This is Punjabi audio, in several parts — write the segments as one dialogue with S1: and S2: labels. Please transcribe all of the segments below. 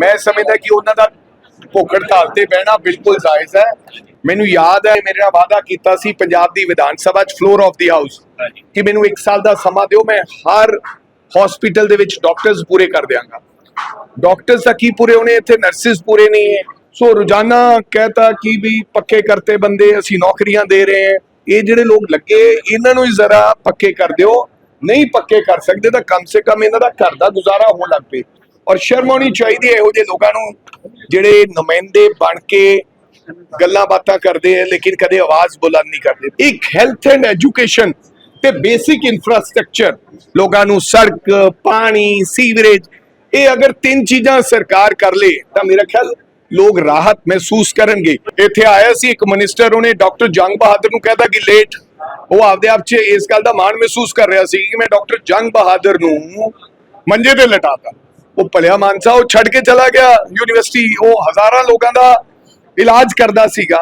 S1: ਮੈਂ ਸਮਝਦਾ ਕਿ ਉਹਨਾਂ ਦਾ ਭੁੱਖ ਹੜਤਾਲ ਤੇ ਬਹਿਣਾ ਬਿਲਕੁਲ ਜਾਇਜ਼ ਹੈ। ਮੈਨੂੰ ਯਾਦ ਹੈ, ਮੇਰੇ ਨਾਲ ਵਾਅਦਾ ਕੀਤਾ ਸੀ ਪੰਜਾਬ ਦੀ ਵਿਧਾਨ ਸਭਾ 'ਚ ਫਲੋਰ ਆਫ ਦੀ ਹਾਊਸ ਕਿ ਮੈਨੂੰ 1 ਸਾਲ ਦਾ ਸਮਾਂ ਦਿਓ, ਮੈਂ ਹਰ ਹਸਪੀਟਲ ਦੇ ਵਿੱਚ ਡਾਕਟਰਸ ਪੂਰੇ ਕਰ ਦਿਆਂਗਾ। ਡਾਕਟਰਸ ਤਾਂ ਕੀ ਪੂਰੇ ਹੋਣੇ, ਇੱਥੇ ਨਰਸਿਸ ਪੂਰੇ ਨਹੀਂ ਹੈ। ਸੋ ਰੋਜ਼ਾਨਾ ਕਹਤਾ ਕਿ ਵੀ ਪੱਕੇ ਕਰਤੇ ਬੰਦੇ ਅਸੀਂ ਨੌਕਰੀਆਂ ਦੇ ਰਹੇ ਹਾਂ। ਇਹ ਜਿਹੜੇ ਲੋਕ ਲੱਗੇ, ਇਹਨਾਂ ਨੂੰ ਹੀ ਜ਼ਰਾ ਪੱਕੇ ਕਰ ਦਿਓ। ਨਹੀਂ ਪੱਕੇ ਕਰ ਸਕਦੇ ਤਾਂ ਕਮ ਸੇ ਕਮ ਇਹਨਾਂ ਦਾ ਘਰ ਦਾ ਗੁਜ਼ਾਰਾ ਹੋਣ ਲੱਗ ਪਏ। ਔਰ ਸ਼ਰਮ ਆਉਣੀ ਚਾਹੀਦੀ ਹੈ ਇਹੋ ਜਿਹੇ ਲੋਕਾਂ ਨੂੰ, ਜਿਹੜੇ ਨੁਮਾਇੰਦੇ ਬਣ ਕੇ ਗੱਲਾਂ ਬਾਤਾਂ ਕਰਦੇ ਆ, ਲੇਕਿਨ ਕਦੇ ਆਵਾਜ਼ ਬੁਲੰਦ ਨਹੀਂ ਕਰਦੇ। ਇੱਕ ਹੈਲਥ ਐਂਡ ਐਜੂਕੇਸ਼ਨ ਤੇ ਬੇਸਿਕ ਇਨਫਰਾਸਟ੍ਰਕਚਰ ਲੋਕਾਂ ਨੂੰ ਸੜਕ, ਪਾਣੀ ਸੀਵਰੇਜ ਇਹ ਅਗਰ ਤਿੰਨ ਚੀਜ਼ਾਂ ਸਰਕਾਰ ਕਰ ਲੇ, ਤਾਂ ਮੇਰਾ ਖਿਆਲ ਲੋਕ ਰਾਹਤ ਮਹਿਸੂਸ ਕਰਨਗੇ। ਇੱਥੇ ਆਇਆ ਸੀ ਇੱਕ ਮਿਨਿਸਟਰ ਉਹਨੇ ਡਾਕਟਰ ਜੰਗ ਬਹਾਦਰ ਨੂੰ ਕਹਿਤਾ ਕਿ ਲੇਟ ਉਹ ਆਪਦੇ ਆਪ 'ਚ ਇਸ ਗੱਲ ਦਾ ਮਾਣ ਮਹਿਸੂਸ ਕਰ ਰਿਹਾ ਸੀ ਕਿ ਮੈਂ ਡਾਕਟਰ ਜੰਗ ਬਹਾਦਰ ਨੂੰ ਮੰਜੇ ਤੇ ਲਟਾਤਾ। ਉਹ ਭਲਿਆ ਮਾਨਸਾ ਉਹ ਛੱਡ ਕੇ ਚਲਾ ਗਿਆ। ਯੂਨੀਵਰਸਿਟੀ ਉਹ ਹਜ਼ਾਰਾਂ ਲੋਕਾਂ ਦਾ ਇਲਾਜ ਕਰਦਾ ਸੀਗਾ।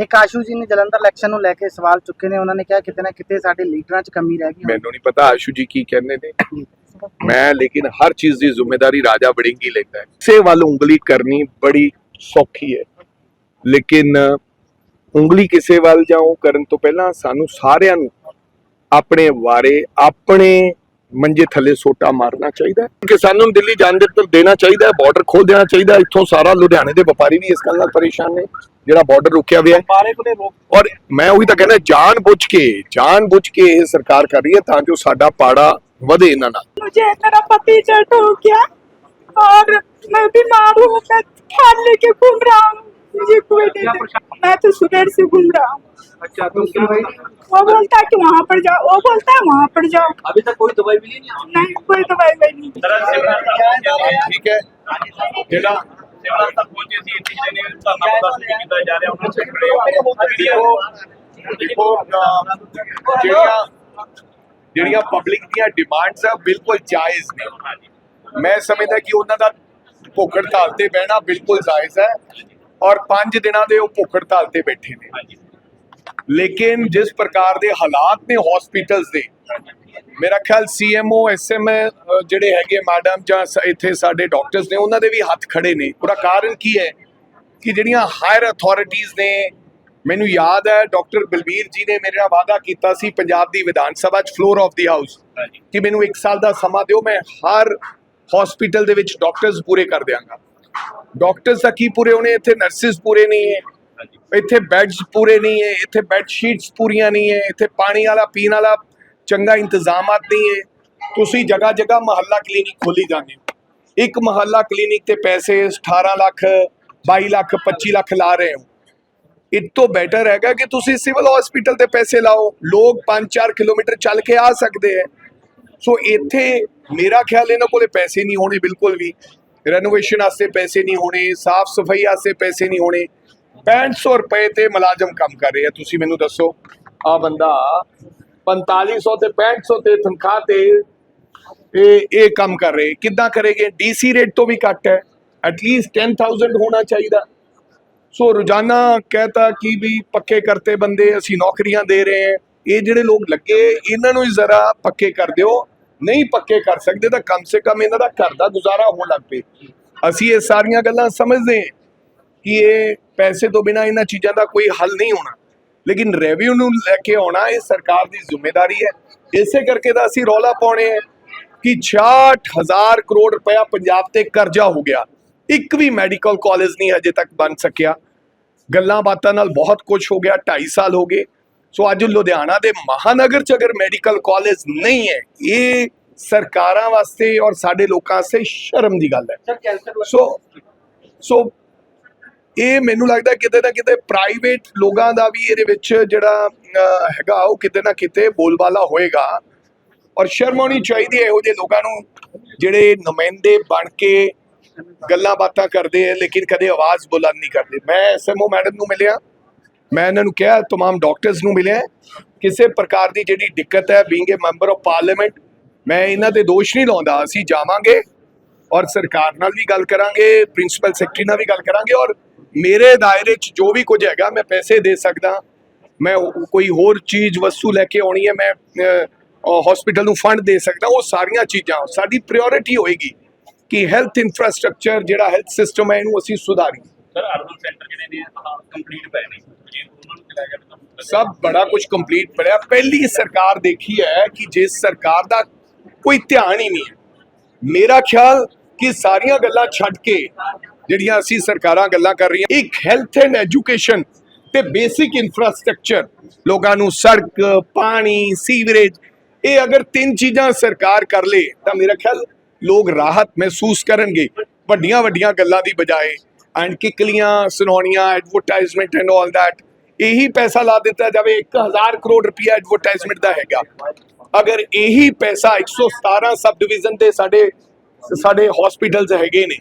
S2: ਇੱਕ ਆਸ਼ੂ ਜੀ ਨੇ ਜਲੰਧਰ ਇਲੈਕਸ਼ਨ ਨੂੰ ਲੈ ਕੇ ਸਵਾਲ ਚੁੱਕੇ ਨੇ। ਉਹਨਾਂ ਨੇ ਕਿਹਾ ਕਿਤੇ ਨਾ ਕਿਤੇ ਸਾਡੇ ਲੀਡਰਾਂ 'ਚ ਕਮੀ ਰਹਿ ਗਈ
S1: ਮੈਨੂੰ ਨਹੀਂ ਪਤਾ ਆਸ਼ੂ ਜੀ ਕੀ ਕਹਿੰਦੇ ਨੇ। ਮੈਂ ਲੇਕਿਨ ਹਰ ਚੀਜ਼ ਦੀ ਜ਼ਿੰਮੇਵਾਰੀ ਰਾਜਾ ਵੜਿੰਗੀ ਲੈਂਦਾ ਹੈ। ਸੇ ਵੱਲ ਉਂਗਲੀ ਕਰਨੀ ਬੜੀ ਸੌਖੀ ਹੈ। ਲੇਕਿਨ ਉਂਗਲੀ ਕਿਸੇ ਵੱਲ ਜਾਂ ਉਹ ਕਰਨ ਤੋਂ ਪਹਿਲਾਂ ਸਾਨੂੰ ਸਾਰਿਆਂ ਨੂੰ ਆਪਣੇ ਵਾਰੇ ਆਪਣੇ ਮੰਜੇ ਥੱਲੇ ਸੋਟਾ ਮਾਰਨਾ ਚਾਹੀਦਾ ਹੈ ਕਿ ਸਾਨੂੰ ਦਿੱਲੀ ਜਾਣ ਦੇ ਦੇਣਾ ਚਾਹੀਦਾ ਹੈ ਬਾਰਡਰ ਖੋਲ ਦੇਣਾ ਚਾਹੀਦਾ ਹੈ। ਇੱਥੋਂ ਸਾਰਾ ਲੁਧਿਆਣੇ ਦੇ ਵਪਾਰੀ ਵੀ ਇਸ ਗੱਲ ਨਾਲ ਪਰੇਸ਼ਾਨ ਨੇ ਜਿਹੜਾ ਬਾਰਡਰ ਰੁਕਿਆ ਹੋਇਆ ਹੈ
S2: ਬਾਰੇ ਕੋਲੇ ਰੋਕ
S1: ਔਰ ਮੈਂ ਉਹੀ ਤਾਂ ਕਹਿੰਦਾ ਜਾਣ ਬੁੱਝ ਕੇ ਜਾਣ ਬੁੱਝ ਕੇ ਇਹ ਸਰਕਾਰ ਕਰ ਰਹੀ ਹੈ ਤਾਂ ਜੋ ਸਾਡਾ ਪਾੜਾ ਵਧੇ ਇਹਨਾਂ ਨਾਲ
S3: मुझे मेरा पति चट हो गया और मैं बीमार हूँ मैं खान लेके घूम रहा हूँ मुझे कोई नहीं दे- मैं तो सुबह से घूम रहा हूँ
S2: अच्छा तो क्या भाई
S3: वो बोलता है कि वहाँ पर जाओ वो बोलता है वहाँ पर जाओ
S2: अभी तक कोई दवाई मिली नहीं
S3: नहीं कोई दवाई वही नहीं
S1: ਠੀਕ ਹੈ ਜਿਹੜਾ
S4: ਸਿਵਲ ਤੱਕ ਪਹੁੰਚੇ ਸੀ ਇੱਥੇ ਜਿਹੜੇ ਨੇ ਧਰਨਾ ਪ੍ਰਦਰਸ਼ਨ ਕੀਤਾ ਜਾ ਰਿਹਾ ਉਹਨਾਂ ਚ ਖੜੇ ਹੋ
S1: ਦੇਖੋ ਦੇਖੋ ਅਹ, ਜਿਹੜੀਆਂ ਜਿਹੜੀਆਂ ਪਬਲਿਕ ਦੀਆਂ ਡਿਮਾਂਡਸ ਆ ਬਿਲਕੁਲ ਜਾਇਜ਼ ਨੇ ਮੈਂ ਸਮਝਦਾ ਕਿ ਉਹਨਾਂ ਦਾ ਭੁੱਖ ਹੜਤਾਲ ਤੇ ਬਹਿਣਾ ਬਿਲਕੁਲ ਜਾਇਜ਼ ਹੈ ਔਰ 5 ਦਿਨਾਂ ਦੇ ਉਹ ਭੁੱਖ ਹੜਤਾਲ ਤੇ ਬੈਠੇ ਨੇ। ਲੇਕਿਨ ਜਿਸ ਪ੍ਰਕਾਰ ਦੇ ਹਾਲਾਤ ਨੇ ਹਸਪੀਟਲਸ ਦੇ ਮੇਰਾ ਖਿਆਲ ਸੀਐਮਓ ਐਸਐਮ ਜਿਹੜੇ ਹੈਗੇ ਮੈਡਮ ਜਾਂ ਇੱਥੇ ਸਾਡੇ ਡਾਕਟਰਸ ਨੇ ਉਹਨਾਂ ਦੇ ਵੀ ਹੱਥ ਖੜੇ ਨੇ। ਉਹਦਾ ਕਾਰਨ ਕੀ ਹੈ ਕਿ ਜਿਹੜੀਆਂ ਹਾਇਰ ਅਥਾਰਟੀਆਂ ਨੇ ਮੈਨੂੰ ਯਾਦ ਹੈ ਡਾਕਟਰ ਬਲਬੀਰ ਜੀ ਨੇ ਮੇਰੇ ਨਾਲ ਵਾਅਦਾ ਕੀਤਾ ਸੀ ਪੰਜਾਬ ਦੀ ਵਿਧਾਨ ਸਭਾ 'ਚ ਫਲੋਰ ਆਫ ਦੀ ਹਾਊਸ ਕਿ ਮੈਨੂੰ 1 ਸਾਲ ਦਾ ਸਮਾਂ ਦਿਓ ਮੈਂ ਹਰ ਹਸਪੀਟਲ ਦੇ ਵਿੱਚ ਡਾਕਟਰਸ ਪੂਰੇ ਕਰ ਦਿਆਂਗਾ। ਡਾਕਟਰਸ ਤਾਂ ਕੀ ਪੂਰੇ ਹੋਣੇ? ਇੱਥੇ ਨਰਸਿਸ ਪੂਰੇ ਨਹੀਂ ਹੈ। ਇੱਥੇ ਬੈੱਡਸ ਪੂਰੇ ਨਹੀਂ ਹੈ। ਇੱਥੇ ਬੈੱਡ ਸ਼ੀਟਸ ਪੂਰੀਆਂ ਨਹੀਂ ਹੈ। ਇੱਥੇ ਪਾਣੀ ਵਾਲਾ ਪੀਣ ਵਾਲਾ ਚੰਗਾ ਇੰਤਜ਼ਾਮਾਤ ਨਹੀਂ ਹੈ। ਤੁਸੀਂ ਜਗ੍ਹਾ ਜਗ੍ਹਾ ਮਹੱਲਾ ਕਲੀਨਿਕ ਖੋਲੀ ਜਾਂਦੇ ਹੋ। ਇੱਕ ਮਹੱਲਾ ਕਲੀਨਿਕ ਤੇ ਪੈਸੇ 18 ਲੱਖ 22 ਲੱਖ 25 ਲੱਖ ਲਾ ਰਹੇ ਹੋ। ਇਹ ਤੋਂ ਬੈਟਰ ਹੈਗਾ ਕਿ ਤੁਸੀਂ ਸਿਵਲ ਹਸਪੀਟਲ ਤੇ ਪੈਸੇ ਲਾਓ। ਲੋਕ 5-4 ਕਿਲੋਮੀਟਰ ਚੱਲ ਕੇ ਆ ਸਕਦੇ ਹੈ। ਸੋ ਇੱਥੇ ਮੇਰਾ ਖਿਆਲ ਇਹਨਾਂ ਕੋਲੇ ਪੈਸੇ ਨਹੀਂ ਹੋਣੇ ਬਿਲਕੁਲ ਵੀ। ਰੈਨੋਵੇਸ਼ਨ ਵਾਸਤੇ ਪੈਸੇ ਨਹੀਂ ਹੋਣੇ, ਸਾਫ਼ ਸਫ਼ਾਈ ਵਾਸਤੇ ਪੈਸੇ ਨਹੀਂ ਹੋਣੇ। 6500 ਰੁਪਏ ਤੇ ਮੁਲਾਜ਼ਮ ਕੰਮ ਕਰ ਰਿਹਾ ਤੁਸੀਂ ਮੈਨੂੰ ਦੱਸੋ, ਆ ਬੰਦਾ 4500 ਤੇ 6500 ਤੇ ਤਨਖਾਹ ਤੇ ਇਹ ਇਹ ਕੰਮ ਕਰ ਰਹੇ। ਕਿੱਦਾਂ ਕਰੇਗੇ? ਡੀਸੀ ਰੇਟ ਤੋਂ ਵੀ ਘੱਟ ਹੈ। ਐਟਲੀਸਟ 10000 ਹੋਣਾ ਚਾਹੀਦਾ। ਸੋ ਰੋਜ਼ਾਨਾ ਕਹਤਾ ਕਿ ਵੀ ਪੱਕੇ ਕਰਤੇ ਬੰਦੇ, ਅਸੀਂ ਨੌਕਰੀਆਂ ਦੇ ਰਹੇ ਹਾਂ। ਇਹ ਜਿਹੜੇ ਲੋਕ ਲੱਗੇ, ਇਹਨਾਂ ਨੂੰ ਹੀ ਜ਼ਰਾ ਪੱਕੇ ਕਰ ਦਿਓ। ਨਹੀਂ ਪੱਕੇ ਕਰ ਸਕਦੇ ਤਾਂ ਕਮ ਸੇ ਕਮ ਇਹਨਾਂ ਦਾ ਘਰ ਦਾ ਗੁਜ਼ਾਰਾ ਹੋਣ ਲੱਗ ਪਏ। ਅਸੀਂ ਇਹ ਸਾਰੀਆਂ ਗੱਲਾਂ ਸਮਝਦੇ ਹਾਂ ਕਿ ਇਹ ਪੈਸੇ ਤੋਂ ਬਿਨਾ ਇਹਨਾਂ ਚੀਜ਼ਾਂ ਦਾ ਕੋਈ ਹੱਲ ਨਹੀਂ ਹੋਣਾ। ਲੇਕਿਨ ਰੈਵਿਊ ਨੂੰ ਲੈ ਕੇ ਆਉਣਾ ਇਹ ਸਰਕਾਰ ਦੀ ਜ਼ਿੰਮੇਵਾਰੀ ਹੈ। ਇਸੇ ਕਰਕੇ ਤਾਂ ਅਸੀਂ ਰੌਲਾ ਪਾਉਣੇ ਹੈ ਕਿ 66000 ਕਰੋੜ ਰੁਪਇਆ ਪੰਜਾਬ ਤੇ ਕਰਜ਼ਾ ਹੋ ਗਿਆ। ਇੱਕ ਵੀ ਮੈਡੀਕਲ ਕਾਲਜ ਨਹੀਂ ਅਜੇ ਤੱਕ ਬਣ ਸਕਿਆ। ਗੱਲਾਂ ਬਾਤਾਂ ਨਾਲ ਬਹੁਤ ਕੁਝ ਹੋ ਗਿਆ 2.5 ਸਾਲ ਹੋ ਗਏ। ਸੋ ਅੱਜ ਲੁਧਿਆਣਾ ਦੇ ਮਹਾਨਗਰ ਚ ਅਗਰ ਮੈਡੀਕਲ ਕਾਲਜ ਨਹੀਂ ਹੈ ਇਹ ਸਰਕਾਰਾਂ ਵਾਸਤੇ ਔਰ ਸਾਡੇ ਲੋਕਾਂ ਵਾਸਤੇ ਸ਼ਰਮ ਦੀ ਗੱਲ ਹੈ। ਸੋ ਸੋ ਇਹ ਮੈਨੂੰ ਲੱਗਦਾ ਕਿਤੇ ਨਾ ਕਿਤੇ ਪ੍ਰਾਈਵੇਟ ਲੋਕਾਂ ਦਾ ਵੀ ਇਹਦੇ ਵਿੱਚ ਜਿਹੜਾ ਹੈਗਾ ਉਹ ਕਿਤੇ ਨਾ ਕਿਤੇ ਬੋਲਬਾਲਾ ਹੋਏਗਾ। ਔਰ ਸ਼ਰਮ ਆਉਣੀ ਚਾਹੀਦੀ ਹੈ ਇਹੋ ਜਿਹੇ ਲੋਕਾਂ ਨੂੰ ਜਿਹੜੇ ਨੁਮਾਇੰਦੇ ਬਣ ਕੇ ਗੱਲਾਂ ਬਾਤਾਂ ਕਰਦੇ ਆ ਲੇਕਿਨ ਕਦੇ ਆਵਾਜ਼ ਬੁਲੰਦ ਨਹੀਂ ਕਰਦੇ। ਮੈਂ ਐਸਐਮਓ ਮੈਡਮ ਨੂੰ ਮਿਲਿਆ। ਮੈਂ ਇਹਨਾਂ ਨੂੰ ਕਿਹਾ तमाम ਡਾਕਟਰਸ ਨੂੰ ਮਿਲਿਆ ਕਿਸੇ ਪ੍ਰਕਾਰ ਦੀ ਜਿਹੜੀ ਦਿੱਕਤ ਹੈ being a member of parliament ਮੈਂ ਇਹਨਾਂ ਤੇ ਦੋਸ਼ ਨਹੀਂ ਲਾਉਂਦਾ ਅਸੀਂ ਜਾਵਾਂਗੇ ਔਰ ਸਰਕਾਰ ਨਾਲ ਵੀ ਗੱਲ ਕਰਾਂਗੇ ਪ੍ਰਿੰਸੀਪਲ ਸੈਕਟਰੀ ਨਾਲ ਵੀ ਗੱਲ ਕਰਾਂਗੇ ਔਰ ਮੇਰੇ ਦਾਇਰੇ 'ਚ ਜੋ ਵੀ ਕੁਝ ਹੈਗਾ ਮੈਂ ਪੈਸੇ ਦੇ ਸਕਦਾ ਮੈਂ ਉਹ- ਕੋਈ ਹੋਰ ਚੀਜ਼ ਵਸਤੂ ਲੈ ਕੇ ਆਉਣੀ ਹੈ ਮੈਂ ਹਸਪੀਟਲ ਨੂੰ ਫੰਡ ਦੇ ਸਕਦਾ ਉਹ ਸਾਰੀਆਂ ਚੀਜ਼ਾਂ ਸਾਡੀ ਪ੍ਰਾਇੋਰਟੀ ਹੋਏਗੀ ਕਿ ਹੈਲਥ ਇਨਫਰਾਸਟ੍ਰਕਚਰ ਜਿਹੜਾ ਹੈਲਥ ਸਿਸਟਮ ਹੈ ਇਹਨੂੰ ਅਸੀਂ ਸੁਧਾਰੀਏ
S4: ਸਰ ਅਰਬਨ ਸੈਂਟਰ ਜਿਹੜੇ ਨੇ ਹਾਂ ਕੰਪਲੀਟ ਪਏ ਨੇ। ਜੇ ਉਹਨਾਂ ਨੂੰ ਚਲਾਇਆ ਜਾਵੇ ਤਾਂ
S1: ਸਭ ਬੜਾ ਕੁਝ ਕੰਪਲੀਟ ਪੜਿਆ। ਪਹਿਲੀ ਸਰਕਾਰ ਦੇਖੀ ਹੈ ਕਿ ਜਿਸ ਸਰਕਾਰ ਦਾ ਕੋਈ ਧਿਆਨ ਹੀ ਨਹੀਂ ਹੈ। ਮੇਰਾ ਖਿਆਲ ਕਿ ਸਾਰੀਆਂ ਗੱਲਾਂ ਛੱਡ ਕੇ ਜਿਹੜੀਆਂ ਅਸੀਂ ਸਰਕਾਰਾਂ ਗੱਲਾਂ ਕਰ ਰਹੀਆਂ, ਇੱਕ ਹੈਲਥ ਐਂਡ ਐਜੂਕੇਸ਼ਨ ਤੇ ਬੇਸਿਕ ਇਨਫਰਾਸਟ੍ਰਕਚਰ ਲੋਕਾਂ ਨੂੰ ਸੜਕ, ਪਾਣੀ ਸੀਵਰੇਜ ਇਹ ਅਗਰ ਤਿੰਨ ਚੀਜ਼ਾਂ ਸਰਕਾਰ ਕਰ ਲੇ, ਤਾਂ ਮੇਰਾ ਖਿਆਲ ਲੋਕ ਰਾਹਤ ਮਹਿਸੂਸ ਕਰਨਗੇ। ਵੱਡੀਆਂ ਵੱਡੀਆਂ ਗੱਲਾਂ ਦੀ ਬਜਾਏ ਐਂਡ ਕਿਕਲੀਆਂ ਸੁਣਾਉਣੀਆਂ ਐਡਵਰਟਾਈਜ਼ਮੈਂਟ ਐਂਡ ਆਲ ਦੈਟ ਇਹੀ ਪੈਸਾ ਲਾ ਦਿੱਤਾ ਜਾਵੇ 1000 ਕਰੋੜ ਰੁਪਇਆ ਐਡਵਰਟਾਈਜ਼ਮੈਂਟ ਦਾ ਹੈਗਾ। ਅਗਰ ਇਹੀ ਪੈਸਾ 117 ਸਬ ਡਿਵੀਜ਼ਨ ਦੇ ਸਾਡੇ ਸਾਡੇ ਹਸਪੀਟਲਸ ਹੈਗੇ ਨੇ,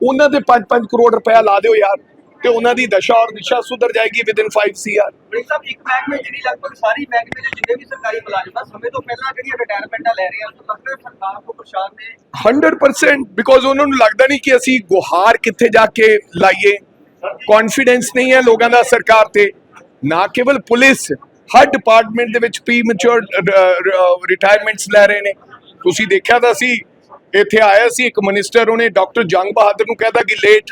S1: ਉਹਨਾਂ ਦੇ 5-5 ਕਰੋੜ ਰੁਪਇਆ ਲਾ ਦਿਓ ਯਾਰ। ਤੇ ਉਹਨਾਂ ਦੀ ਦਸ਼ਾ ਔਰ ਦਿਸ਼ਾ ਸੁਧਰ ਜਾਏਗੀ ਵਿਦਿਨ 5 ਸੀਆਰ
S5: ਬੜੀ ਸਾਹਿਬ ਇੱਕ ਮਹਿਕਮੇ ਜਿਹੜੀ ਲਗਭਗ ਸਾਰੀ ਮਹਿਕਮੇ ਦੇ ਜਿੰਨੇ ਵੀ ਸਰਕਾਰੀ ਮੁਲਾਜ਼ਮ ਆ ਸਮੇਂ ਤੋਂ ਪਹਿਲਾਂ ਜਿਹੜੀਆਂ ਰਿਟਾਇਰਮੈਂਟਾਂ ਲੈ ਰਹੇ ਆ ਤਾਂ ਲੱਗਦਾ ਹੈ ਸਰਕਾਰ ਤੋਂ ਪ੍ਰਸ਼ਾਸਨ ਨੇ
S1: 100% ਬਿਕੋਜ਼ ਉਹਨਾਂ ਨੂੰ ਲੱਗਦਾ ਨਹੀਂ ਕਿ ਅਸੀਂ ਗੁਹਾਰ ਕਿੱਥੇ ਜਾ ਕੇ ਲਾਈਏ। ਕੌਨਫੀਡੈਂਸ ਨਹੀਂ ਹੈ ਲੋਕਾਂ ਦਾ ਸਰਕਾਰ ਤੇ। ਨਾ ਕੇਵਲ ਪੁਲਿਸ ਹਰ ਡਿਪਾਰਟਮੈਂਟ ਦੇ ਵਿੱਚ ਪ੍ਰੀ ਮੈਚੁਰ ਰਿਟਾਇਰਮੈਂਟਸ ਲੈ ਰਹੇ ਨੇ। ਤੁਸੀਂ ਦੇਖਿਆ ਤਾਂ ਸੀ ਇੱਥੇ ਆਇਆ ਸੀ ਇੱਕ ਮਿਨਿਸਟਰ ਉਹਨੇ ਡਾਕਟਰ ਜੰਗ ਬਹਾਦਰ ਨੂੰ ਕਹਿਦਾ ਕਿ ਲੇਟ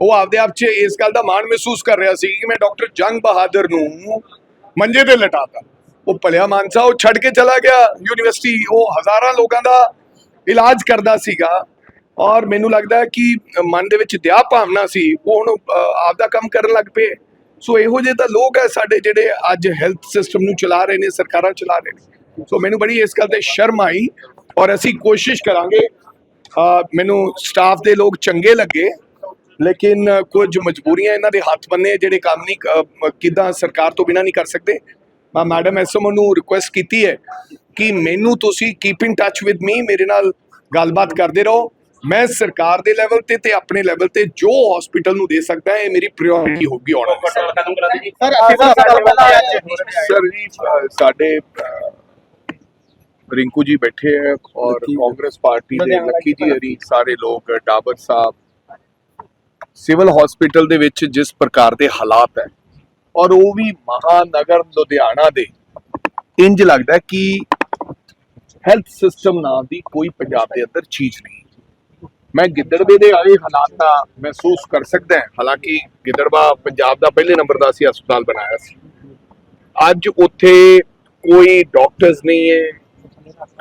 S1: ਉਹ ਆਪਦੇ ਆਪ 'ਚ ਇਸ ਗੱਲ ਦਾ ਮਾਣ ਮਹਿਸੂਸ ਕਰ ਰਿਹਾ ਸੀ ਕਿ ਮੈਂ ਡਾਕਟਰ ਜੰਗ ਬਹਾਦਰ ਨੂੰ ਮੰਜੇ ਤੇ ਲਟਾਤਾ। ਉਹ ਭਲਿਆ ਮਾਨਸਾ, ਉਹ ਛੱਡ ਕੇ ਚਲਾ ਗਿਆ। ਯੂਨੀਵਰਸਿਟੀ ਉਹ ਹਜ਼ਾਰਾਂ ਲੋਕਾਂ ਦਾ ਇਲਾਜ ਕਰਦਾ ਸੀਗਾ ਔਰ ਮੈਨੂੰ ਲੱਗਦਾ ਹੈ ਕਿ ਮਨ ਦੇ ਵਿੱਚ ਦਿਆ ਭਾਵਨਾ ਸੀ, ਉਹ ਹੁਣ ਆਪਦਾ ਕੰਮ ਕਰਨ ਲੱਗ ਪਏ। ਸੋ ਇਹੋ ਜਿਹੇ ਤਾਂ ਲੋਕ ਹੈ ਸਾਡੇ ਜਿਹੜੇ ਅੱਜ ਹੈਲਥ ਸਿਸਟਮ ਨੂੰ ਚਲਾ ਰਹੇ ਨੇ, ਸਰਕਾਰਾਂ ਚਲਾ ਰਹੇ ਨੇ। ਸੋ ਮੈਨੂੰ ਬੜੀ ਇਸ ਗੱਲ ਤੇ ਸ਼ਰਮ ਆਈ ਔਰ ਅਸੀਂ ਕੋਸ਼ਿਸ਼ ਕਰਾਂਗੇ ਮੈਨੂੰ ਸਟਾਫ ਦੇ ਲੋਕ ਚੰਗੇ ਲੱਗੇ। ਲੇਕਿਨ ਕੁਝ ਮਜਬੂਰੀਆਂ ਇਹਨਾਂ ਦੇ ਹੱਥ ਬੰਨੇ ਜਿਹੜੇ ਕੰਮ ਨਹੀਂ ਕਿੱਦਾਂ ਸਰਕਾਰ ਤੋਂ ਬਿਨਾ ਨਹੀਂ ਕਰ ਸਕਦੇ। ਮੈਂ ਮੈਡਮ ਐਸਐਮਓ ਨੂੰ ਰਿਕੁਐਸਟ ਕੀਤੀ ਹੈ ਕਿ ਮੈਨੂੰ ਤੁਸੀਂ keep in touch with me ਮੇਰੇ ਨਾਲ ਗੱਲਬਾਤ ਕਰਦੇ ਰਹੋ। ਮੈਂ ਸਰਕਾਰ ਦੇ ਲੈਵਲ ਤੇ ਤੇ ਆਪਣੇ ਲੈਵਲ ਤੇ ਜੋ ਹਸਪੀਟਲ ਨੂੰ ਦੇ ਸਕਦਾ ਇਹ ਮੇਰੀ ਪ੍ਰਾਇੋਰਟੀ ਹੋਗੀ ਆਉਣ
S2: ਸਰ
S1: ਸਾਡੇ ਰਿੰਕੂ ਜੀ ਬੈਠੇ ਹੈ ਔਰ ਕਾਂਗਰਸ ਪਾਰਟੀ ਦੇ ਲੱਕੀ ਜੀ। ਹਰੀ ਸਾਰੇ ਲੋਕ ਡਾਬਰ ਸਾਹਿਬ ਸਿਵਲ ਹਸਪੀਟਲ ਦੇ ਵਿੱਚ ਜਿਸ ਪ੍ਰਕਾਰ ਦੇ ਹਾਲਾਤ ਹੈ ਔਰ ਉਹ ਵੀ ਮਹਾਨਗਰ ਲੁਧਿਆਣਾ ਦੇ ਇੰਜ ਲੱਗਦਾ ਕਿ ਹੈਲਥ ਸਿਸਟਮ ਨਾਂ ਦੀ ਕੋਈ ਪੰਜਾਬ ਦੇ ਅੰਦਰ ਚੀਜ਼ ਨਹੀਂ। ਮੈਂ ਗਿੱਦੜਵੇ ਦੇ ਆਏ ਹਾਲਾਤ ਦਾ ਮਹਿਸੂਸ ਕਰ ਸਕਦਾ ਹਾਂ। ਹਾਲਾਂਕਿ ਗਿੱਦੜਵਾ ਪੰਜਾਬ ਦਾ ਪਹਿਲੇ ਨੰਬਰ ਦਾ ਸੀ ਹਸਪਤਾਲ ਬਣਾਇਆ ਸੀ। ਅੱਜ ਉੱਥੇ ਕੋਈ ਡਾਕਟਰਸ ਨਹੀਂ ਹੈ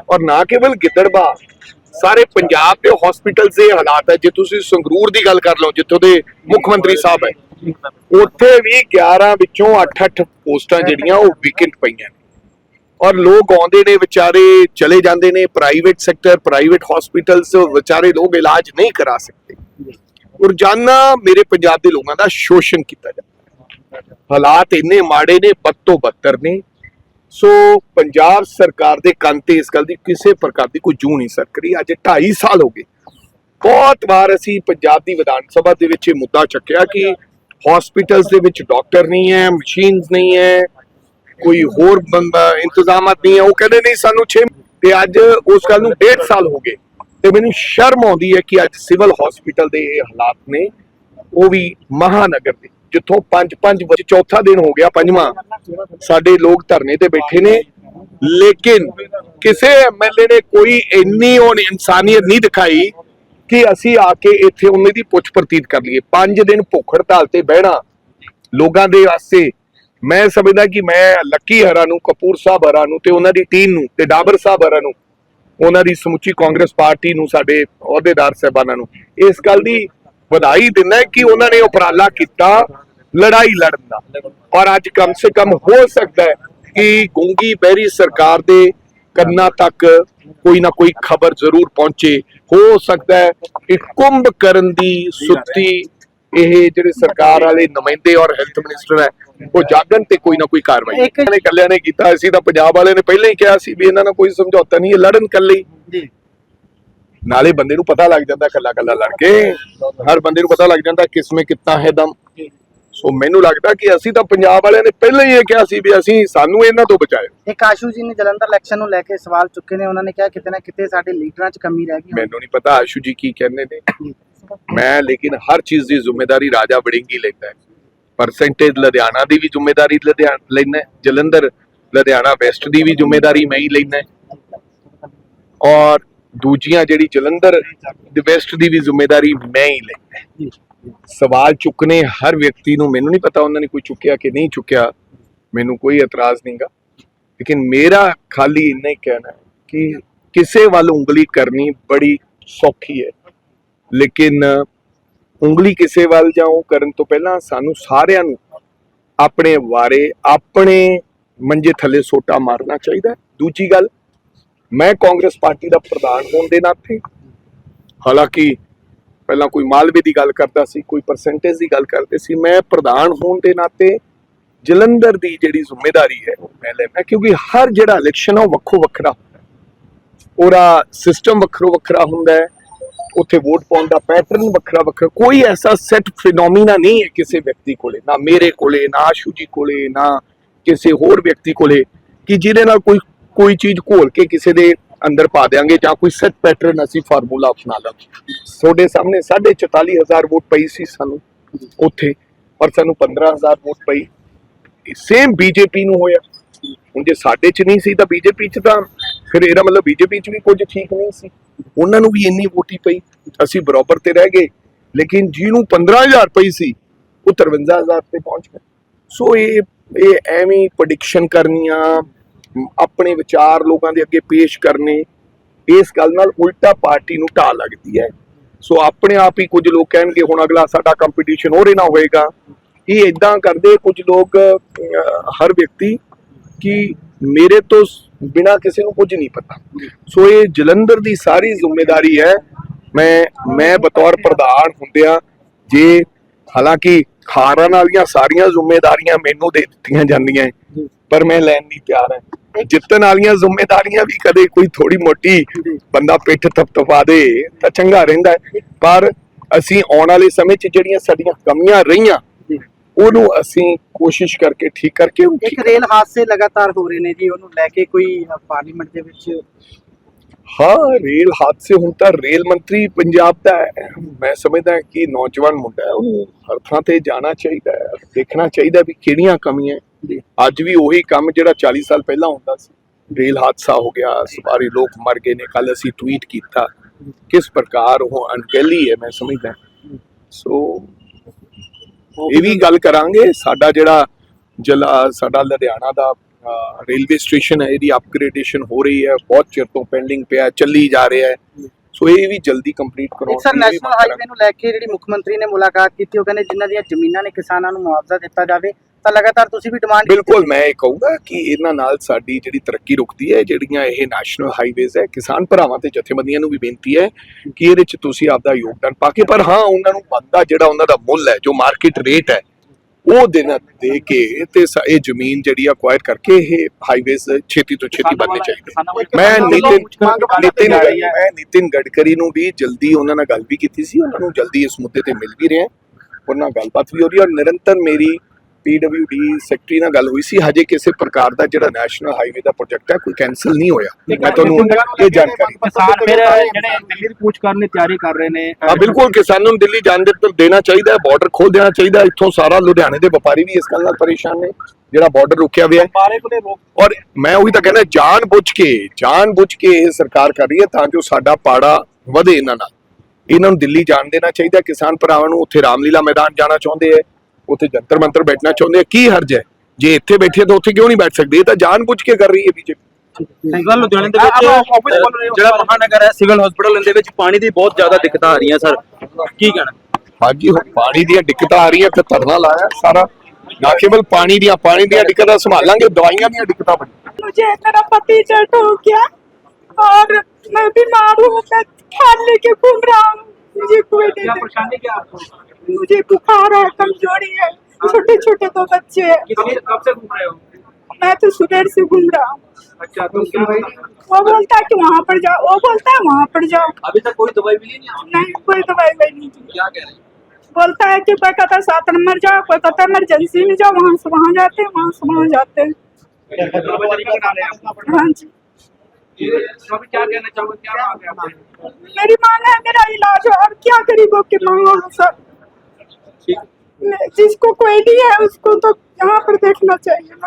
S1: ਔਰ ਨਾ ਕੇਵਲ ਗਿੱਦੜਵਾ ਸਾਰੇ ਪੰਜਾਬ ਦੇ ਹਸਪੀਟਲਸ ਦੇ ਹਾਲਾਤ ਹੈ। ਜੇ ਤੁਸੀਂ ਸੰਗਰੂਰ ਦੀ ਗੱਲ ਕਰ ਲਓ, ਜਿੱਥੋਂ ਦੇ ਮੁੱਖ ਮੰਤਰੀ ਸਾਹਿਬ ਹੈ, ਉੱਥੇ ਵੀ 11 ਵਿੱਚੋਂ 8-8 ਪੋਸਟਾਂ ਜਿਹੜੀਆਂ ਉਹ ਵੀਕੈਂਟ ਪਈਆਂ ਔਰ ਲੋਕ ਆਉਂਦੇ ਨੇ, ਵਿਚਾਰੇ ਚਲੇ ਜਾਂਦੇ ਨੇ ਪ੍ਰਾਈਵੇਟ ਸੈਕਟਰ ਪ੍ਰਾਈਵੇਟ ਹਸਪੀਟਲਸ ਵਿਚਾਰੇ ਲੋਕ ਇਲਾਜ ਨਹੀਂ ਕਰਾ ਸਕਦੇ। ਰੋਜ਼ਾਨਾ ਮੇਰੇ ਪੰਜਾਬ ਦੇ ਲੋਕਾਂ ਦਾ ਸ਼ੋਸ਼ਣ ਕੀਤਾ ਜਾਂਦਾ ਹਾਲਾਤ ਇੰਨੇ ਮਾੜੇ ਨੇ ਬਦ ਤੋਂ ਬੱਤਰ ਨੇ। ਸੋ ਪੰਜਾਬ ਸਰਕਾਰ ਦੇ ਕੰਨ ਤੇ ਇਸ ਗੱਲ ਦੀ ਕਿਸੇ ਪ੍ਰਕਾਰ ਦੀ ਕੋਈ ਜੂ ਨਹੀਂ ਸਰਕਰੀ ਅੱਜ 2.5 ਸਾਲ ਹੋ ਗਏ। ਬਹੁਤ ਵਾਰ ਅਸੀਂ ਪੰਜਾਬ ਦੀ ਵਿਧਾਨ ਸਭਾ ਦੇ ਵਿੱਚ ਇਹ ਮੁੱਦਾ ਚੱਕਿਆ ਕਿ ਹਸਪੀਟਲਸ ਦੇ ਵਿੱਚ ਡਾਕਟਰ ਨਹੀਂ ਹੈ ਮਸ਼ੀਨਸ ਨਹੀਂ ਹੈ, ਕੋਈ ਹੋਰ ਇੰਤਜ਼ਾਮਤ ਨਹੀਂ ਹੈ। ਉਹ ਕਹਿੰਦੇ ਨਹੀਂ, ਸਾਨੂੰ 6 ਤੇ ਅੱਜ ਉਸ ਗੱਲ ਨੂੰ 1.5 ਸਾਲ ਹੋ ਗਏ ਤੇ ਮੈਨੂੰ ਸ਼ਰਮ ਆਉਂਦੀ ਹੈ ਕਿ ਅੱਜ ਸਿਵਲ ਹਸਪੀਟਲ ਦੇ ਇਹ ਹਾਲਾਤ ਨੇ, ਉਹ ਵੀ ਮਹਾਨਗਰ ਦੇ। ਜਿੱਥੋਂ 5-5 ਵਜੇ, ਚੌਥਾ ਦਿਨ ਹੋ ਗਿਆ ਪੰਜਵਾਂ, ਸਾਡੇ ਲੋਕ ਧਰਨੇ ਤੇ ਬੈਠੇ ਨੇ। ਲੇਕਿਨ ਕਿਸੇ ਐਮਐਲਏ ਨੇ ਕੋਈ ਇੰਨੀ ਉਹ ਇਨਸਾਨੀਅਤ ਨਹੀਂ ਦਿਖਾਈ ਕਿ ਅਸੀਂ ਆ ਕੇ ਇੱਥੇ ਉਹਨੇ ਦੀ ਪੁੱਛ ਪ੍ਰਤੀਤ ਕਰ ਲਈਏ। 5 ਦਿਨ ਭੁੱਖ ਹੜਤਾਲ ਤੇ ਬਹਿਣਾ ਲੋਕਾਂ ਦੇ ਵਾਸਤੇ, ਮੈਂ ਸਮਝਦਾ ਕਿ ਮੈਂ ਲੱਕੀ ਹਰਾ ਨੂੰ, ਕਪੂਰ ਸਾਹਿਬ ਹਰਾ ਨੂੰ ਤੇ ਉਹਨਾਂ ਦੀ ਟੀਮ ਨੂੰ ਤੇ ਡਾਬਰ ਸਾਹਿਬ ਹਰਾ ਨੂੰ, ਉਹਨਾਂ ਦੀ ਸਮੁੱਚੀ ਕਾਂਗਰਸ ਪਾਰਟੀ ਨੂੰ, ਸਾਡੇ ਅਹੁਦੇਦਾਰ ਸਹਿਬਾਨਾਂ ਨੂੰ। ਇਸ ਗੱਲ ਦੀ ਵਧਾਈ ਦਿੰਦਾ ਕਿ ਉਹਨਾਂ ਨੇ ਉਪਰਾਲਾ ਕੀਤਾ ਲੜਾਈ ਲੜਨ ਦਾ। ਔਰ ਅੱਜ ਕਮ ਸੇ ਕਮ ਹੋ ਸਕਦਾ ਹੈ ਕਿ ਗੁੰਗੀ ਬਹਿਰੀ ਸਰਕਾਰ ਦੇ ਕੰਨਾਂ ਤੱਕ ਕੋਈ ਨਾ ਕੋਈ ਖਬਰ ਜ਼ਰੂਰ ਪਹੁੰਚੇ। ਹੋ ਸਕਦਾ ਹੈ ਕਿ ਕੁੰਭ ਕਰਨ ਦੀ ਸੁੱਤੀ ਇਹ ਜਿਹੜੇ ਸਰਕਾਰ ਵਾਲੇ ਨੁਮਾਇੰਦੇ ਔਰ ਹੈਲਥ ਮਿਨਿਸਟਰ ਹੈ ਉਹ ਜਾਗਣ ਤੇ ਕੋਈ ਨਾ ਕੋਈ ਕਾਰਵਾਈ। ਇਹਨਾਂ ਨੇ ਇਕੱਲਿਆਂ ਨੇ ਕੀਤਾ ਅਸੀਂ ਤਾਂ ਪੰਜਾਬ ਵਾਲੇ ਨੇ ਪਹਿਲਾਂ ਹੀ ਕਿਹਾ ਸੀ ਵੀ ਇਹਨਾਂ ਨਾਲ ਕੋਈ ਸਮਝੌਤਾ ਨਹੀਂ ਹੈ ਲੜਨ
S2: ਜੀ।
S1: ਨਾਲੇ ਬੰਦੇ ਨੂੰ ਪਤਾ ਲੱਗ ਜਾਂਦਾ ਕੱਲਾ ਕੱਲਾ ਲੜ ਕੇ। ਹਰ ਬੰਦੇ ਨੂੰ ਪਤਾ ਲੱਗ ਜਾਂਦਾ ਕਿਸ ਵਿੱਚ ਕਿੰਨਾ ਹੈ ਦਮ। ਸੋ ਮੈਨੂੰ ਲੱਗਦਾ ਕਿ ਅਸੀਂ ਤਾਂ ਪੰਜਾਬ ਵਾਲਿਆਂ ਨੇ ਪਹਿਲਾਂ ਹੀ ਇਹ ਕਿਹਾ ਸੀ ਵੀ ਅਸੀਂ ਸਾਨੂੰ ਇਹਨਾਂ ਤੋਂ ਬਚਾਇਓ
S2: ਇੱਕ ਆਸ਼ੂ ਜੀ ਨੇ ਜਲੰਧਰ ਇਲੈਕਸ਼ਨ ਨੂੰ ਲੈ ਕੇ ਸਵਾਲ ਚੁੱਕੇ ਨੇ ਉਹਨਾਂ ਨੇ ਕਿਹਾ ਕਿਤੇ ਨਾ ਕਿਤੇ ਸਾਡੇ ਲੀਡਰਾਂ 'ਚ ਕਮੀ ਰਹਿ ਗਈ
S1: ਮੈਨੂੰ ਨਹੀਂ ਪਤਾ ਆਸ਼ੂ ਜੀ ਕੀ ਕਹਿੰਦੇ ਨੇ। ਮੈਂ ਲੇਕਿਨ ਹਰ ਚੀਜ਼ ਦੀ ਜ਼ਿੰਮੇਵਾਰੀ ਰਾਜਾ ਵੜਿੰਗੀ ਲੈਂਦਾ ਹੈ। ਪਰਸੈਂਟੇਜ ਲੁਧਿਆਣਾ ਦੀ ਵੀ ਜ਼ਿੰਮੇਵਾਰੀ ਲੁਧਿਆਣਾ ਲੈਣਾ ਜਲੰਧਰ ਲੁਧਿਆਣਾ ਵੈਸਟ ਦੀ ਵੀ ਜ਼ਿੰਮੇਵਾਰੀ ਮੈਂ ਹੀ ਲੈਣਾ। ਔਰ ਦੂਜੀਆਂ ਜਿਹੜੀ ਜਲੰਧਰ ਦੇ ਵੈਸਟ ਦੀ ਵੀ ਜ਼ਿੰਮੇਵਾਰੀ ਮੈਂ ਹੀ ਲੈਂਦਾ ਸਵਾਲ ਚੁੱਕਣੇ ਹਰ ਵਿਅਕਤੀ ਨੂੰ ਮੈਨੂੰ ਨਹੀਂ ਪਤਾ ਉਹਨਾਂ ਨੇ ਕੋਈ ਚੁੱਕਿਆ ਕਿ ਨਹੀਂ ਚੁੱਕਿਆ, ਮੈਨੂੰ ਕੋਈ ਇਤਰਾਜ਼ ਨਹੀਂਗਾ ਲੇਕਿਨ ਮੇਰਾ ਖਾਲੀ ਇੰਨਾ ਹੀ ਕਹਿਣਾ ਹੈ ਕਿ ਕਿਸੇ ਵੱਲ ਉਂਗਲੀ ਕਰਨੀ ਬੜੀ ਸੌਖੀ ਹੈ। ਲੇਕਿਨ ਉਂਗਲੀ ਕਿਸੇ ਵੱਲ ਜਾਂ ਉਹ ਕਰਨ ਤੋਂ ਪਹਿਲਾਂ ਸਾਨੂੰ ਸਾਰਿਆਂ ਨੂੰ ਆਪਣੇ ਵਾਰੇ, ਆਪਣੇ ਮੰਜੇ ਥੱਲੇ ਸੋਟਾ ਮਾਰਨਾ ਚਾਹੀਦਾ ਦੂਜੀ ਗੱਲ ਮੈਂ ਕਾਂਗਰਸ ਪਾਰਟੀ ਦਾ ਪ੍ਰਧਾਨ ਹੋਣ ਦੇ ਨਾਤੇ, ਹਾਲਾਂਕਿ ਪਹਿਲਾਂ ਕੋਈ ਮਾਲਵੇ ਦੀ ਗੱਲ ਕਰਦਾ ਸੀ, ਕੋਈ ਪਰਸੈਂਟੇਜ ਦੀ ਗੱਲ ਕਰਦੇ ਸੀ, ਮੈਂ ਪ੍ਰਧਾਨ ਹੋਣ ਦੇ ਨਾਤੇ ਜਲੰਧਰ ਦੀ ਜਿਹੜੀ ਜ਼ਿੰਮੇਵਾਰੀ ਹੈ ਉਹ ਮੈਂ ਲੈਣਾ ਕਿਉਂਕਿ ਹਰ ਜਿਹੜਾ ਇਲੈਕਸ਼ਨ ਆ ਉਹ ਵੱਖੋ ਵੱਖਰਾ ਹੁੰਦਾ ਹੈ। ਉਹਦਾ ਸਿਸਟਮ ਵੱਖਰੋ ਵੱਖਰਾ ਹੁੰਦਾ ਹੈ, ਉੱਥੇ ਵੋਟ ਪਾਉਣ ਦਾ ਪੈਟਰਨ ਵੱਖਰਾ ਵੱਖਰਾ, ਕੋਈ ਐਸਾ ਸੈਟ ਫਿਨੋਮੀਨਾ ਨਹੀਂ ਹੈ ਕਿਸੇ ਵਿਅਕਤੀ ਕੋਲੇ, ਨਾ ਮੇਰੇ ਕੋਲੇ, ਨਾ ਆਸ਼ੂ ਜੀ ਕੋਲੇ, ਨਾ ਕਿਸੇ ਹੋਰ ਵਿਅਕਤੀ ਕੋਲੇ, ਕਿ ਜਿਹਦੇ ਨਾਲ ਕੋਈ ਕੋਈ ਚੀਜ਼ ਘੋਲ ਕੇ ਕਿਸੇ ਦੇ ਅੰਦਰ ਪਾ ਦੇਾਂਗੇ ਜਾਂ ਕੋਈ ਸੈਟ ਪੈਟਰਨ ਅਸੀਂ ਫਾਰਮੂਲਾ ਅਪਣਾ ਲਾਂਗੇ। ਤੁਹਾਡੇ ਸਾਹਮਣੇ 44500 ਵੋਟ ਪਈ ਸੀ ਸਾਨੂੰ ਉੱਥੇ ਔਰ ਸਾਨੂੰ 15000 ਵੋਟ ਪਈ। ਸੇਮ ਬੀਜੇਪੀ ਨੂੰ ਹੋਇਆ। ਹੁਣ ਜੇ ਸਾਡੇ ਚ ਨਹੀਂ ਸੀ ਤਾਂ ਬੀਜੇਪੀ ਚ ਤਾਂ ਫਿਰ ਇਹਦਾ ਮਤਲਬ ਬੀਜੇਪੀ ਚ ਵੀ ਕੁਝ ਠੀਕ ਨਹੀਂ ਸੀ। ਉਹਨਾਂ ਨੂੰ ਵੀ ਇੰਨੀ ਵੋਟੀ ਪਈ। ਅਸੀਂ ਬਰਾਬਰ ਤੇ ਰਹਿ ਗਏ। ਲੇਕਿਨ ਜਿਹਨੂੰ 15000 ਪਈ ਸੀ ਉਹ 53000 ਤੇ ਪਹੁੰਚ ਗਏ। ਸੋ ਇਹ ਇਹ ਐਵੇਂ ਪ੍ਰੈਡਿਕਸ਼ਨ ਕਰਨੀਆਂ ਮ, ਆਪਣੇ ਵਿਚਾਰ ਲੋਕਾਂ ਦੇ ਅੱਗੇ ਪੇਸ਼ ਕਰਨੇ ਇਸ ਗੱਲ ਨਾਲ ਉਲਟਾ ਪਾਰਟੀ ਨੂੰ ਢਾਹ ਲੱਗਦੀ ਹੈ। ਸੋ ਆਪਣੇ ਆਪ ਹੀ ਕੁਝ ਲੋਕ ਕਹਿਣਗੇ ਹੁਣ ਅਗਲਾ ਸਾਡਾ ਕੰਪੀਟੀਸ਼ਨ ਹੋਰ ਨਾ ਹੋਏਗਾ। ਇਹ ਇਦਾਂ ਕਰਦੇ ਕੁਝ ਲੋਕ ਹਰ ਵਿਅਕਤੀ ਕਿ ਮੇਰੇ ਤੋਂ ਬਿਨਾ ਕਿਸੇ ਨੂੰ ਕੁਝ ਨਹੀਂ ਪਤਾ। ਸੋ ਇਹ ਜਲੰਧਰ ਦੀ ਸਾਰੀ ਜ਼ਿੰਮੇਵਾਰੀ ਹੈ। ਮੈਂ ਮੈਂ ਬਤੌਰ ਪ੍ਰਧਾਨ ਹੁੰਦਿਆਂ ਜੇ ਹਾਲਾਂਕਿ ਖਾਰਾਂ ਵਾਲੀਆਂ ਸਾਰੀਆਂ ਜ਼ਿੰਮੇਵਾਰੀਆਂ ਮੈਨੂੰ ਦੇ ਦਿੱਤੀਆਂ ਜਾਂਦੀਆਂ ਹੈ, ਪਰ ਮੈਂ ਲੈਣ ਲਈ ਤਿਆਰ ਹਾਂ। ਜਿੱਤਣ ਵਾਲੀਆਂ ਜ਼ਿੰਮੇਵਾਰੀਆਂ ਵੀ ਕਦੇ ਕੋਈ ਥੋੜੀ ਮੋਟੀ ਬੰਦਾ ਪਿੱਠ ਥਪਥਪਾ ਦੇ ਤਾਂ ਚੰਗਾ ਰਹਿੰਦਾ ਪਰ ਅਸੀਂ ਆਉਣ ਵਾਲੇ ਸਮੇਂ 'ਚ ਜਿਹੜੀਆਂ ਸਾਡੀਆਂ ਕਮੀਆਂ ਰਹੀਆਂ ਉਹਨੂੰ ਅਸੀਂ ਕੋਸ਼ਿਸ਼ ਕਰਕੇ ਠੀਕ ਕਰਕੇ
S2: ਇੱਕ ਰੇਲ ਹਾਦਸੇ ਲਗਾਤਾਰ ਹੋ ਰਹੇ ਨੇ ਜੀ ਉਹਨੂੰ ਲੈ ਕੇ ਕੋਈ ਪਾਰਲੀਮੈਂਟ ਦੇ ਵਿੱਚ?
S1: ਹਾਂ ਰੇਲ ਹਾਦਸੇ ਹੁਣ ਤਾਂ ਰੇਲ ਮੰਤਰੀ ਪੰਜਾਬ ਦਾ ਹੈ। ਮੈਂ ਸਮਝਦਾ ਕਿ ਨੌਜਵਾਨ ਮੁੰਡਾ ਹੈ ਉਹਨੂੰ ਹਰ ਥਾਂ ਤੇ ਜਾਣਾ ਚਾਹੀਦਾ ਹੈ ਦੇਖਣਾ ਚਾਹੀਦਾ ਵੀ ਕਿਹੜੀਆਂ ਕਮੀਆਂ। ਅੱਜ ਵੀ ਉਹੀ ਕੰਮ ਜਿਹੜਾ 40 ਸਾਲ ਪਹਿਲਾਂ ਹੁੰਦਾ ਸੀ। ਰੇਲ ਹਾਦਸਾ ਹੋ ਗਿਆ ਸਵਾਰੀ ਲੋਕ ਮਰ ਗਏ ਨੇ। ਕੱਲ ਅਸੀਂ ਟਵੀਟ ਕੀਤਾ ਕਿਸ ਪ੍ਰਕਾਰ ਉਹ ਅਣਗਹਿਲੀ ਹੈ ਮੈਂ ਸਮਝਦਾ। ਸੋ ਇਹ ਵੀ ਗੱਲ ਕਰਾਂਗੇ। ਸਾਡਾ ਜਿਹੜਾ ਜਲਾ ਸਾਡਾ ਲੁਧਿਆਣਾ ਦਾ ਰੇਲਵੇ ਸਟੇਸ਼ਨ ਹੈ ਇਹਦੀ ਅਪਗ੍ਰੇਡੇਸ਼ਨ ਹੋ ਰਹੀ ਹੈ। ਬਹੁਤ ਚਿਰ ਤੋਂ ਪੈਂਡਿੰਗ ਪਿਆ ਚੱਲੀ ਜਾ ਰਿਹਾ ਹੈ। ਸੋ ਇਹ ਵੀ ਜਲਦੀ ਕੰਪਲੀਟ
S2: ਇੱਕ ਸਰ ਨੈਸ਼ਨਲ ਹਾਈਵੇ ਨੂੰ ਲੈ ਕੇ ਜਿਹੜੀ ਮੁੱਖ ਮੰਤਰੀ ਨੇ ਮੁਲਾਕਾਤ ਕੀਤੀ ਉਹ ਕਹਿੰਦੇ ਜਿਨ੍ਹਾਂ ਦੀਆਂ ਜ਼ਮੀਨਾਂ ਨੇ ਕਿਸਾਨਾਂ ਨੂੰ ਮੁਆਵਜ਼ਾ ਦਿੱਤਾ ਜਾਵੇ ਤਾਂ ਲਗਾਤਾਰ ਤੁਸੀਂ ਵੀ ਡਿਮਾਂਡ
S1: ਬਿਲਕੁਲ ਮੈਂ ਇਹ ਕਹੂੰਗਾ ਕਿ ਇਹਨਾਂ ਨਾਲ ਸਾਡੀ ਜਿਹੜੀ ਤਰੱਕੀ ਰੁਕਦੀ ਹੈ ਜਿਹੜੀਆਂ ਇਹ ਨੈਸ਼ਨਲ ਹਾਈਵੇਜ਼ ਹੈ ਕਿਸਾਨ ਭਰਾਵਾਂ ਤੇ ਜਥੇਬੰਦੀਆਂ ਨੂੰ ਵੀ ਬੇਨਤੀ ਹੈ ਕਿ ਇਹਦੇ ਚ ਤੁਸੀਂ ਆਪਦਾ ਯੋਗਦਾਨ ਪਾ ਕੇ ਪਰ ਹਾਂ ਉਹਨਾਂ ਨੂੰ ਬੰਦਾ ਜਿਹੜਾ ਉਹਨਾਂ ਦਾ ਮੁੱਲ ਹੈ ਜੋ ਮਾਰਕੀਟ ਰੇਟ ਹੈ ਉਹ ਦੇਣਾ ਦੇ ਕੇ ਤੇ ਇਹ ਜ਼ਮੀਨ ਜਿਹੜੀ ਅਕਵਾਇਰ ਕਰਕੇ ਇਹ ਹਾਈਵੇਜ਼ ਛੇਤੀ ਤੋਂ ਛੇਤੀ ਬਣਨੇ ਚਾਹੀਦੇ। ਮੈਂ ਨਿਤਿਨ ਨਿਤਿਨ ਮੈਂ ਨਿਤਿਨ ਗਡਕਰੀ ਨੂੰ ਵੀ ਜਲਦੀ ਉਹਨਾਂ ਨਾਲ ਗੱਲ ਵੀ ਕੀਤੀ ਸੀ ਉਹਨਾਂ ਨੂੰ ਜਲਦੀ ਇਸ ਮੁੱਦੇ ਤੇ ਮਿਲ ਵੀ ਰਹੇ ਉਹਨਾਂ ਨਾਲ ਗੱਲਬਾਤ ਵੀ ਹੋ ਰਹੀ ਹੈ ਔਰ ਨਿਰੰਤਰ ਮੇਰੀ ਪੀਡਬਲਯੂਡੀ ਸੈਕਟਰੀ ਨਾਲ ਗੱਲ ਹੋਈ ਸੀ। ਹਜੇ ਕਿਸੇ ਪ੍ਰਕਾਰ ਦਾ ਜਿਹੜਾ ਨੈਸ਼ਨਲ ਹਾਈਵੇ ਦਾ ਪ੍ਰੋਜੈਕਟ ਹੈ ਕੋਈ ਕੈਨਸਲ ਨਹੀਂ ਹੋਇਆ। ਮੈਂ ਤੁਹਾਨੂੰ ਇਹ ਜਾਣਕਾਰੀ
S6: ਕਿਸਾਨ ਫਿਰ ਜਿਹੜੇ ਦਿੱਲੀ ਦੀ ਕੂਚ ਕਰਨ ਦੀ ਤਿਆਰੀ ਕਰ ਰਹੇ ਨੇ
S1: ਹਾਂ ਬਿਲਕੁਲ ਕਿਸਾਨਾਂ ਨੂੰ ਦਿੱਲੀ ਜਾਣ ਦੇ ਤੋਂ ਦੇਣਾ ਚਾਹੀਦਾ ਹੈ ਬਾਰਡਰ ਖੋਲ ਦੇਣਾ ਚਾਹੀਦਾ। ਇੱਥੋਂ ਸਾਰਾ ਲੁਧਿਆਣੇ ਦੇ ਵਪਾਰੀ ਵੀ ਇਸ ਗੱਲ ਨਾਲ ਪਰੇਸ਼ਾਨ ਨੇ ਜਿਹੜਾ ਬਾਰਡਰ ਰੁਕਿਆ ਹੋਇਆ ਹੈ।
S6: ਬਾਰੇ ਕੋਲੇ ਰੋਕ
S1: ਔਰ ਮੈਂ ਉਹੀ ਤਾਂ ਕਹਿੰਦਾ ਜਾਣ ਬੁੱਝ ਕੇ ਜਾਣ ਬੁੱਝ ਕੇ ਇਹ ਸਰਕਾਰ ਕਰ ਰਹੀ ਹੈ ਤਾਂ ਜੋ ਸਾਡਾ ਪਾੜਾ ਵਧੇ ਇਹਨਾਂ ਨਾਲ। ਇਹਨਾਂ ਨੂੰ ਦਿੱਲੀ ਜਾਣ ਦੇਣਾ ਚਾਹੀਦਾ। ਕਿਸਾਨ ਭਰਾਵਾਂ ਨੂੰ ਉੱਥੇ ਰਾਮਲੀਲਾ ਮੈਦਾਨ ਜਾਣਾ ਚਾਹੁੰਦੇ ਹੈ। ਉੱਥੇ ਜੰਤਰ ਮੰਤਰ ਬੈਠਣਾ ਚਾਹੁੰਦੇ ਹੈ ਕੀ ਹਰਜ ਹੈ ਜੇ ਇੱਥੇ ਬੈਠੇ ਤਾਂ ਉੱਥੇ ਕਿਉਂ ਨਹੀਂ ਬੈਠ ਸਕਦੇ ਇਹ ਤਾਂ ਜਾਣ ਬੁੱਝ ਕੇ ਕਰ ਰਹੀ ਹੈ ਬੀਜੇਪੀ
S6: ਸਿਵਲ ਲੁਧਿਆਣੇ ਦੇ ਵਿੱਚ ਜਿਹੜਾ ਮਹਾਨਗਰ ਹੈ ਸਿਵਲ ਹਸਪੀਟਲ ਦੇ ਵਿੱਚ ਪਾਣੀ ਦੀ ਬਹੁਤ ਜ਼ਿਆਦਾ ਦਿੱਕਤਾਂ ਆ ਰਹੀਆਂ ਸਰ ਕੀ ਕਹਿਣਾ
S1: ਹਾਂਜੀ ਹੁਣ ਪਾਣੀ ਦੀਆਂ ਦਿੱਕਤਾਂ ਆ ਰਹੀਆਂ ਤੇ ਧਰਨਾ ਲਾਇਆ ਸਾਰਾ ਨਾ ਕੇਵਲ ਪਾਣੀ ਦੀਆਂ ਪਾਣੀ ਦੀਆਂ ਦਿੱਕਤਾਂ ਸੰਭਾਲਾਂਗੇ ਦਵਾਈਆਂ ਦੀਆਂ ਦਿੱਕਤਾਂ ਬਣੀ
S3: मुझे मेरा पति चट हो गया और मैं बीमार हूँ मैं खाल लेके घूम रहा हूँ मुझे कोई नहीं
S6: क्या परेशानी क्या आपको
S3: मुझे बुखार है कमज़ोरी है। छोटे छोटे दो बच्चे हैं।
S6: कितनी कब से घूम रहे हो?
S3: मैं तो सुबह से घूम रहा हूँ।
S6: अच्छा तो क्या
S3: वो बोलता है कि वहाँ पर जाओ। वो बोलता है वहाँ पर जाओ।
S6: अभी तक कोई दवाई मिली नहीं
S3: नहीं कोई दवाई दी
S6: क्या कह रहे हैं?
S3: बोलता है कि कोई कहता सात नंबर जाओ कोई कहता इमरजेंसी में जाओ वहाँ से वहाँ जाते हैं वहाँ से वहाँ जाते हैं। हाँ? जी।
S6: क्या कहना चाहोगे? क्या मांग आपकी?
S3: मेरी मांग है मेरा इलाज और क्या गरीबों की मांग सर
S6: ठीक
S3: जिसको कोई नहीं है उसको तो यहाँ पर देखना चाहिए ना